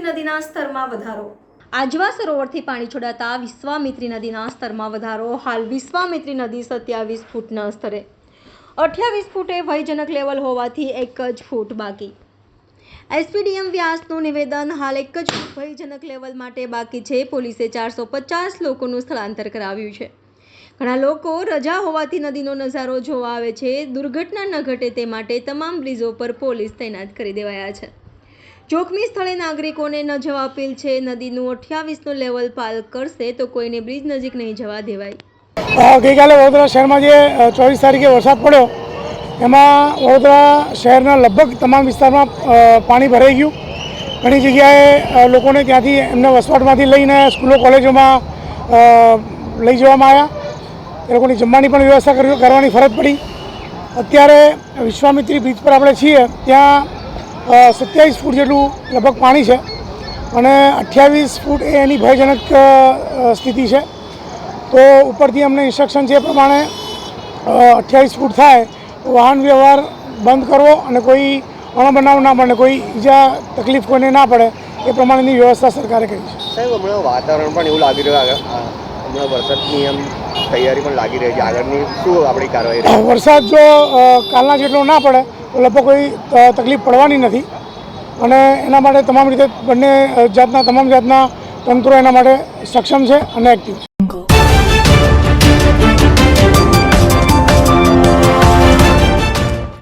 નદીના સ્તરમાં વધારો. આજવા સરોવરથી પાણી છોડાતા વિશ્વામિત્રી નદીના સ્તરમાં વધારો. હાલ વિશ્વામિત્રી નદી સત્યાવીસ ફૂટના સ્તરે. અઠ્યાવીસ ફૂટે ભયજનક લેવલ હોવાથી એક જ ફૂટ બાકી. એસપીડીએમ વ્યાસનું નિવેદન, હાલ એક જ ભયજનક લેવલ માટે બાકી છે. પોલીસે ચારસો પચાસ લોકોનું સ્થળાંતર કરાવ્યું છે. ઘણા લોકો રજા હોવાથી નદીનો નજારો જોવા આવે છે. દુર્ઘટના ન ઘટે તે માટે તમામ બ્રિજો પર પોલીસ તૈનાત કરી દેવાયા છે. જોખમી સ્થળે નાગરિકોને ન જવા અપીલ છે. નદીનું અઠ્યાવીસનું લેવલ પાલ કરશે તો કોઈને બ્રિજ નજીક નહીં જવા દેવાય. ગઈકાલે વડોદરા શહેરમાં જે ચોવીસ તારીખે વરસાદ પડ્યો, એમાં વડોદરા શહેરના લગભગ તમામ વિસ્તારમાં પાણી ભરાઈ ગયું. ઘણી જગ્યાએ લોકોને ત્યાંથી એમના વસવાટમાંથી લઈને સ્કૂલો, કોલેજોમાં લઈ જવામાં આવ્યા. એ લોકોની જમવાની પણ વ્યવસ્થા કરવાની ફરજ પડી. અત્યારે વિશ્વામિત્રી બીચ પર આપણે છીએ, ત્યાં સત્યાવીસ ફૂટ જેટલું લગભગ પાણી છે અને અઠ્યાવીસ ફૂટ એ એની ભયજનક સ્થિતિ છે. તો ઉપરથી અમને ઇન્સ્ટ્રક્શન છે એ પ્રમાણે અઠ્યાવીસ ફૂટ થાય તો વાહન વ્યવહાર બંધ કરવો અને કોઈ અણબનાવ ના બને કોઈ ઈજા તકલીફ કોઈને ના પડે એ પ્રમાણેની વ્યવસ્થા સરકારે કરી છે. સાહેબ હમણાં વાતાવરણ પણ એવું લાગી રહ્યું હમણાં વરસાદની એમ તૈયારી પણ લાગી રહી છે. આગળની શું આપણી કાર્યવાહી વરસાદ જો કાલના જેટલો ના પડે લગભગ કોઈ તકલીફ પડવાની નથી. અને એના માટે તમામ રીતે બંને જાતના, તમામ જાતના તંત્રો એના માટે સક્ષમ છે અને એક્ટિવ છે.